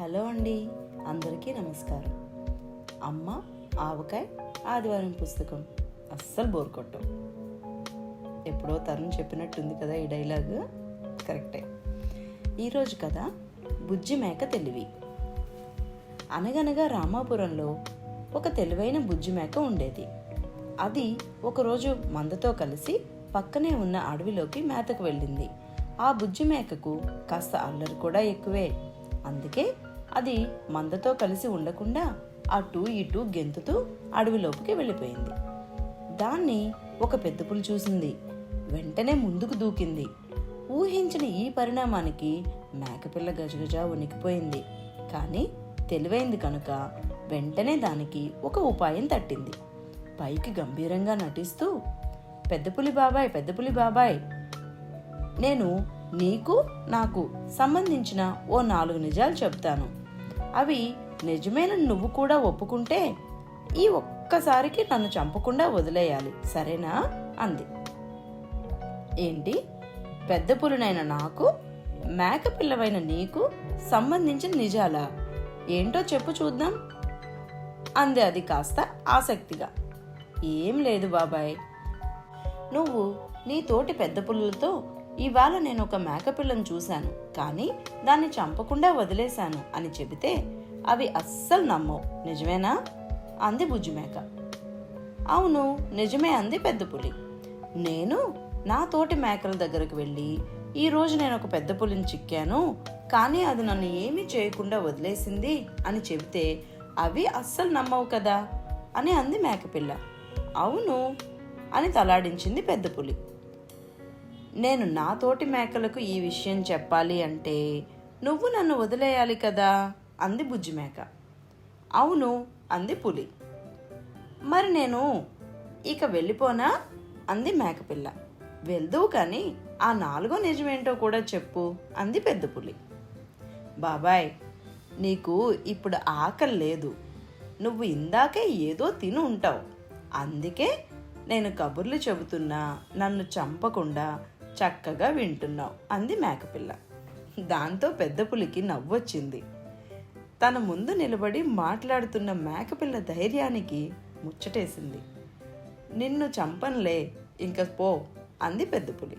Hello అండి అందరికీ నమస్కారం. అమ్మ ఆవకాయ ఆదివారం పుస్తకం. అస్సలు బోర్ కొట్టం. ఎప్పుడో తరుణ్ చెప్పినట్టుంది కదా ఈ డైలాగ్? కరెక్టే. ఈరోజు కథ బుజ్జి మేక తెలివి. అనగనగా రామాపురంలో ఒక తెలివైన బుజ్జి మేక ఉండేది. అది ఒకరోజు మందతో కలిసి పక్కనే ఉన్న అడవిలోకి మేతకు వెళ్ళింది. ఆ బుజ్జి మేకకు కాస్త అల్లరి కూడా ఎక్కువే. అందుకే అది మందతో కలిసి ఉండకుండా అటు ఇటు గెంతుతూ అడవిలోపుకి వెళ్ళిపోయింది. దాన్ని ఒక పెద్ద పులి చూసింది. వెంటనే ముందుకు దూకింది. ఊహించిన ఈ పరిణామానికి మేకపిల్ల గజగజ వణికిపోయింది. కానీ తెలివైంది కనుక వెంటనే దానికి ఒక ఉపాయం తట్టింది. పైకి గంభీరంగా నటిస్తూ పెద్ద పులి బాబాయ్ పెద్ద పులి బాబాయ్ నేను నీకు నాకు సంబంధించిన ఓ నాలుగు నిజాలు చెప్తాను. అవి నిజమేనని నువ్వు కూడా ఒప్పుకుంటే ఈ ఒక్కసారికి నన్ను చంపకుండా వదిలేయాలి సరేనా? అంది. ఏంటి? పెద్ద పులినైన నాకు మేక పిల్లవైన నీకు సంబంధించిన నిజాలా? ఏంటో చెప్పు చూద్దాం. అంది అది కాస్త ఆసక్తిగా. ఏం లేదు బాబాయ్. నువ్వు నీ తోటి పెద్ద పుల్లలతో ఇవాళ నేను ఒక మేకపిల్లను చూశాను కానీ దాన్ని చంపకుండా వదిలేశాను అని చెబితే అవి అస్సలు నమ్మవు. నిజమేనా? అంది బుజ్జి మేక అవును నిజమే అంది పెద్ద పులి. నేను నా తోటి మేకల దగ్గరకు వెళ్ళి ఈరోజు నేను ఒక పెద్ద పులిని చిక్కాను కానీ అది నన్ను ఏమీ చేయకుండా వదిలేసింది అని చెబితే అవి అస్సలు నమ్మవు కదా అని అంది మేకపిల్ల. అవును అని తలాడించింది పెద్ద పులి. నేను నా తోటి మేకలకు ఈ విషయం చెప్పాలి అంటే నువ్వు నన్ను వదిలేయాలి కదా? అంది బుజ్జి మేక. అవును అంది పులి. మరి నేను ఇక వెళ్ళిపోనా? అంది మేకపిల్ల వెళ్దువు కానీ ఆ నాలుగో నిజమేంటో కూడా చెప్పు అంది పెద్ద పులి. బాబాయ్ నీకు ఇప్పుడు ఆకలి లేదు. నువ్వు ఇందాకే ఏదో తిని ఉంటావు. అందుకే నేను కబుర్లు చెబుతున్నా నన్ను చంపకుండా చక్కగా వింటున్నావు అంది మేకపిల్ల. దాంతో పెద్ద పులికి నవ్వొచ్చింది. తన ముందు నిలబడి మాట్లాడుతున్న మేకపిల్ల ధైర్యానికి ముచ్చటేసింది. నిన్ను చంపనులే ఇంక పో అంది పెద్ద పులి.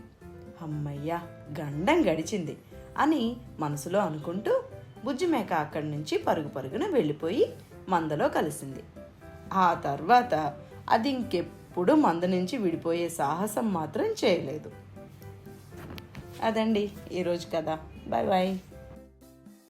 అమ్మయ్యా గండం గడిచింది అని మనసులో అనుకుంటూ బుజ్జి మేక అక్కడి నుంచి పరుగు పరుగున వెళ్ళిపోయి మందలో కలిసింది. ఆ తర్వాత అది ఇంకెప్పుడు మంద నుంచి విడిపోయే సాహసం మాత్రం చేయలేదు. అదండి ఈరోజు కదా బాయ్ బాయ్.